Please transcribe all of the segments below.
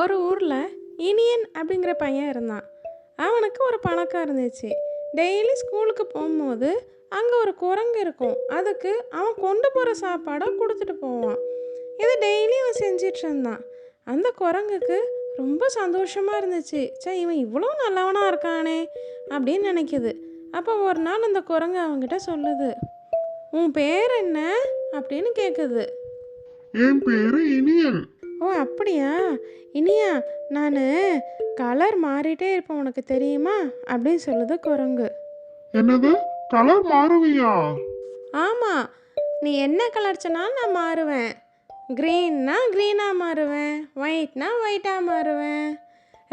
ஒரு ஊரில் இனியன் அப்படிங்கிற பையன் இருந்தான். அவனுக்கு ஒரு பழக்கம் இருந்துச்சு. டெய்லி ஸ்கூலுக்கு போகும்போது அங்கே ஒரு குரங்கு இருக்கும். அதுக்கு அவன் கொண்டு போகிற சாப்பாடை கொடுத்துட்டு போவான். இது டெய்லி அவன் செஞ்சிட்டு இருந்தான். அந்த குரங்குக்கு ரொம்ப சந்தோஷமாக இருந்துச்சு. சே இவன் இவ்வளோ நல்லவனாக இருக்கானே அப்படின்னு நினைக்குது. அப்போ ஒரு நாள் அந்த குரங்கு அவன்கிட்ட சொல்லுது. உன் பேர் என்ன? அப்படின்னு கேட்குது என் பேரு இனியன். நான் கலர் மாறிட்டே இருப்பேன் உனக்கு தெரியுமா? அப்படின்னு சொல்லுது குரங்கு. என்னது? கலர் மாறுவியா? ஆமாம் நீ என்ன கலர் சொன்னாலும் நான் மாறுவேன். க்ரீன்னா க்ரீனாக மாறுவேன். ஒயிட்னா ஒயிட்டாக மாறுவேன்.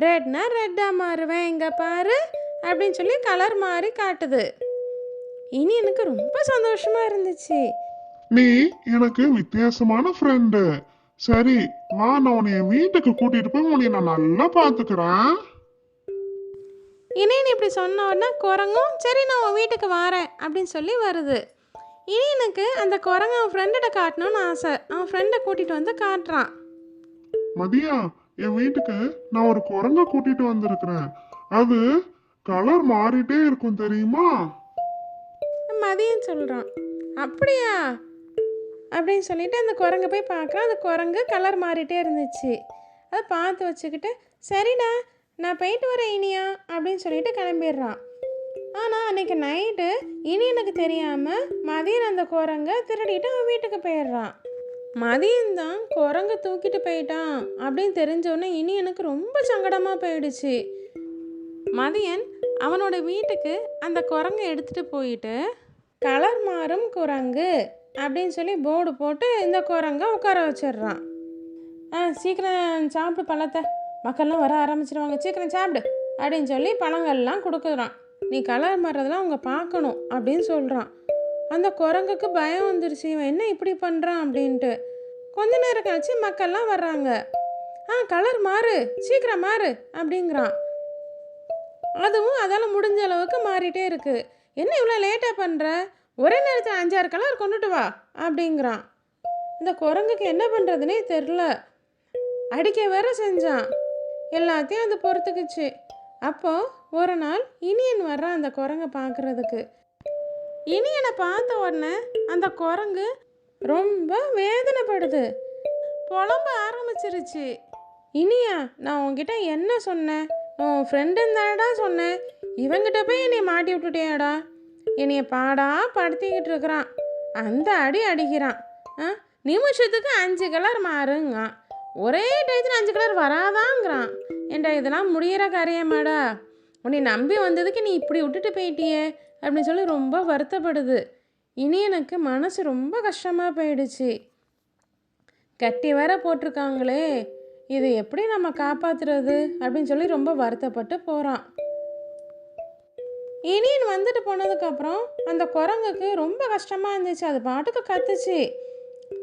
ரெட்னா ரெட்டாக மாறுவேன். இங்கே பாரு அப்படின்னு சொல்லி கலர் மாறி காட்டுது. இனி எனக்கு ரொம்ப சந்தோஷமாக இருந்துச்சு. நீ எனக்கு வித்தியாசமான ஃப்ரெண்டு சரி வா நான் உன்னை என் வீட்டுக்கு கூட்டிட்டு போய் உன்னை நான் நல்லா பாத்துக்கிறேன். இனியன் இப்படி சொன்ன உடனே குரங்கும் சரி நான் உன் வீட்டுக்கு வரேன் அப்படின்னு சொல்லி வருது. இனியனுக்கு அந்த குரங்கு அவன் ஃப்ரெண்டிட்ட காட்டணும்னு ஆசை. அவன் ஃப்ரெண்டை கூட்டிகிட்டு வந்து காட்டுறான். மதியா என் வீட்டுக்கு நான் ஒரு குரங்க கூட்டிட்டு வந்திருக்கிறேன். அது கலர் மாறிட்டே இருக்கும் தெரியுமா? மதியம் சொல்கிறான் அப்படியா? அப்படின்னு சொல்லிட்டு அந்த குரங்கை போய் பார்க்குறான். அந்த குரங்கு கலர் மாறிட்டே இருந்துச்சு. அதை பார்த்து வச்சுக்கிட்டு சரிடா நான் போயிட்டு வரேன் இனியா அப்படின்னு சொல்லிட்டு கிளம்பிடுறான். ஆனால் அன்னைக்கு நைட்டு இனி எனக்கு தெரியாமல் மதியம் அந்த குரங்கை திருடிட்டு அவன் வீட்டுக்கு போயிடுறான். மதியம் தான் குரங்கு தூக்கிட்டு போயிட்டான் அப்படின்னு தெரிஞ்சோடனே எனக்கு ரொம்ப சங்கடமாக போயிடுச்சு. மதியன் அவனோட வீட்டுக்கு அந்த குரங்கை எடுத்துகிட்டு போயிட்டு கலர் மாறும் குரங்கு. அப்படின்னு சொல்லி போர்டு போட்டு இந்த குரங்கை உட்கார வச்சிடுறான். ஆ சீக்கிரம் சாப்பிடு பழத்தை. மக்கள்லாம் வர ஆரம்பிச்சிடுவாங்க சீக்கிரம் சாப்பிடு அப்படின்னு சொல்லி பழங்கள்லாம் கொடுக்குறான். நீ கலர் மாறுறதெல்லாம் அவங்க பார்க்கணும் அப்படின்னு சொல்கிறான் அந்த குரங்குக்கு பயம் வந்துருச்சு. இவன் என்ன இப்படி பண்ணுறான் அப்படின்ட்டு. கொஞ்ச நேரம் கழிச்சு மக்கள்லாம் வர்றாங்க. ஆ கலர் மாறு. சீக்கிரம் மாறு அப்படிங்கிறான். அதுவும் அதால் முடிஞ்ச அளவுக்கு மாறிட்டே இருக்குது என்ன இவ்வளோ லேட்டாக பண்ணுற ஒரே நேரத்தில் அஞ்சாறு கலர் கொண்டுட்டு வா அப்படிங்கிறான். இந்த குரங்குக்கு என்ன பண்ணுறதுனே தெரில. அடிக்க வேற செஞ்சான். எல்லாத்தையும் அது பொறுத்துக்குச்சு. அப்போது ஒரு நாள் இனியன் வர்றான் அந்த குரங்கை பார்க்குறதுக்கு இனியனை பார்த்த உடனே அந்த குரங்கு ரொம்ப வேதனைப்படுது. புலம்ப ஆரம்பிச்சிருச்சு. இனியா நான் உங்ககிட்ட என்ன சொன்னேன்? உன் ஃப்ரெண்டுன்னு தானடா சொன்னேன். இவங்கிட்ட போய் என்னை மாட்டி விட்டுட்டியாடா? என்னைய பாடா படுத்திக்கிட்டு இருக்கிறான். அந்த அடி அடிக்கிறான். ஆ நிமிஷத்துக்கு அஞ்சு கலர் மாறுங்க. ஒரே டயத்தில் அஞ்சு கலர் வராதாங்கிறான். ஏண்டா இதெல்லாம் முடியிற காரியமாடா? உன்னை நம்பி வந்ததுக்கு நீ இப்படி விட்டுட்டு போயிட்டியே அப்படின்னு சொல்லி ரொம்ப வருத்தப்படுது. இனி எனக்கு மனசு ரொம்ப கஷ்டமாக போயிடுச்சு. கட்டி வேற போட்டிருக்காங்களே. இது எப்படி நம்ம காப்பாத்துறது? அப்படின்னு சொல்லி ரொம்ப வருத்தப்பட்டு போகிறான் இனியன் வந்துட்டு போனதுக்கப்புறம் அந்த குரங்குக்கு ரொம்ப கஷ்டமாக இருந்துச்சு. அது பாட்டுக்கு கத்துச்சு.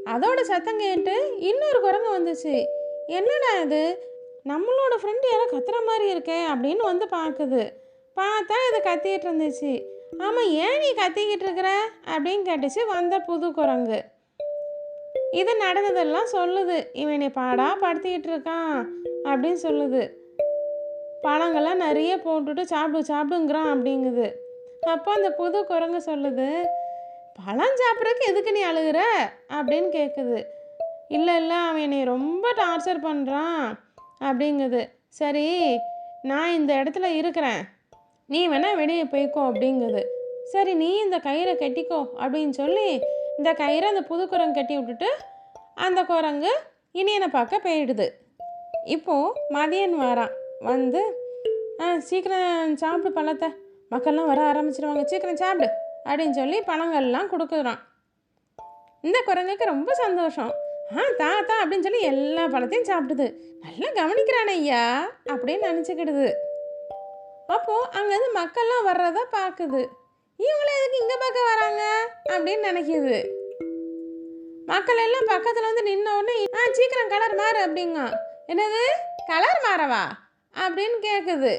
அதோட சத்தம் கேட்டு இன்னொரு குரங்கு வந்துச்சு. என்னடா இது? நம்மளோட ஃப்ரெண்டு யாரோ கத்துற மாதிரி இருக்கே அப்படின்னு வந்து பார்க்குது பார்த்தா இது கத்திக்கிட்டு இருந்துச்சு. ஆமாம் ஏன் நீ கத்திக்கிட்டு இருக்கிற? அப்படின்னு கேட்டுச்சு வந்த புது குரங்கு. இது நடந்ததெல்லாம் சொல்லுது. இவனை பாடா படுத்திக்கிட்டு இருக்கான் அப்படின்னு சொல்லுது. பழங்கள்லாம் நிறைய போட்டுட்டு சாப்பிடு சாப்பிடுங்கிறான் அப்படிங்குது. அப்போ அந்த புது குரங்கு சொல்லுது பழம் சாப்பிட்றதுக்கு எதுக்கு நீ அழுகுற? அப்படின்னு கேட்குது இல்லை இல்லை அவன் என்னை ரொம்ப டார்ச்சர் பண்ணுறான் அப்படிங்குது. சரி நான் இந்த இடத்துல இருக்கிறேன். நீ வேணால் வெளியே போய்க்கோ அப்படிங்குது. சரி நீ இந்த கயிறை கட்டிக்கோ அப்படின்னு சொல்லி இந்த கயிறை அந்த புது குரங்கு கட்டி விட்டுட்டு அந்த குரங்கு இனியனை பார்க்க போயிடுது. இப்போது மதியன் வரான். வந்து ஆ சீக்கிரம் சாப்பிடு பழத்தை. மக்கள்லாம் வர ஆரம்பிச்சிடுவாங்க சீக்கிரம் சாப்பிடு அப்படின்னு சொல்லி பழங்கள்லாம் கொடுக்குறான். இந்த குரங்குக்கு ரொம்ப சந்தோஷம். ஆ தா தா அப்படின்னு சொல்லி எல்லா பழத்தையும் சாப்பிடுது. நல்லா கவனிக்கிறானே ஐயா அப்படின்னு நினச்சிக்கிடுது. அப்போது அங்கேருந்து மக்கள்லாம் வர்றத பார்க்குது. இவங்களே எதுக்கு இங்கே பார்க்க வராங்க? அப்படின்னு நினைக்கிது. மக்கள் எல்லாம் பக்கத்தில் வந்து நின்ன உடனே ஆ சீக்கிரம் கலர் மாறு அப்படிங்க என்னது? கலர் மாறவா? அப்படின்னு கேட்குது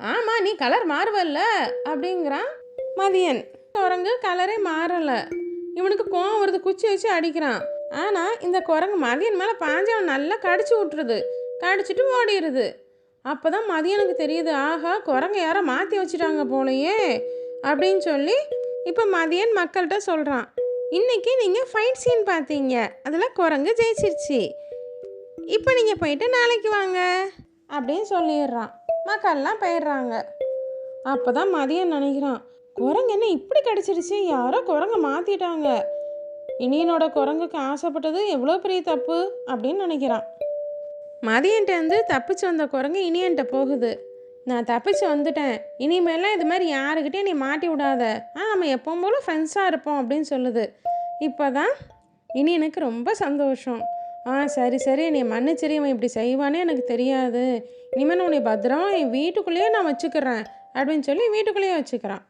ஆமாம் நீ கலர் மாறுவல்ல அப்படிங்கிறான் மதியன். குரங்கு கலரே மாறலை. இவனுக்கு கோவம் வருது குச்சி வச்சு அடிக்கிறான். ஆனால் இந்த குரங்கு மதியன் மேலே பாஞ்சு அவன் நல்லா கடிச்சு விட்டுருது. கடிச்சிட்டு ஓடிடுது அப்போ தான் மதியனுக்கு தெரியுது ஆஹா குரங்கு யாரோ மாற்றி வச்சுட்டாங்க போலயே அப்படின்னு சொல்லி இப்போ மதியன் மக்கள்கிட்ட சொல்கிறான் இன்றைக்கி நீங்கள் ஃபைட் சீன் பார்த்தீங்க. அதில் குரங்கு ஜெயிச்சிருச்சு. இப்போ நீங்கள் போயிட்டு நாளைக்கு வாங்க. அப்படின்னு சொல்லிடுறான். மக்கள்லாம் போயிடுறாங்க. அப்போ தான் மதியம் நினைக்கிறான் குரங்கு என்ன இப்படி கிடச்சிருச்சு? யாரோ குரங்கை மாற்றிட்டாங்க இனியனோட குரங்குக்கு ஆசைப்பட்டது எவ்வளோ பெரிய தப்பு? அப்படின்னு நினைக்கிறான். மதியன்ட்டேருந்து தப்பிச்சு வந்த குரங்கு இனியன்ட்ட போகுது. நான் தப்பிச்சு வந்துட்டேன். இனிமேலாம் இது மாதிரி யாருக்கிட்டே நீ மாட்டி விடாத. ஆ நம்ம எப்பவும் போல் ஃப்ரெண்ட்ஸாக இருப்போம் அப்படின்னு சொல்லுது. இப்போ தான் இனியனுக்கு ரொம்ப சந்தோஷம். ஆ சரி சரி. நீ மன்னிச்சிரி இவன் இப்படி செய்வானே எனக்கு தெரியாது. இனிமேல் உன்னை பத்திரமா என் வீட்டுக்குள்ளேயே நான் வச்சுக்கிறேன் அப்படின்னு சொல்லி வீட்டுக்குள்ளேயே வச்சுக்கிறான்.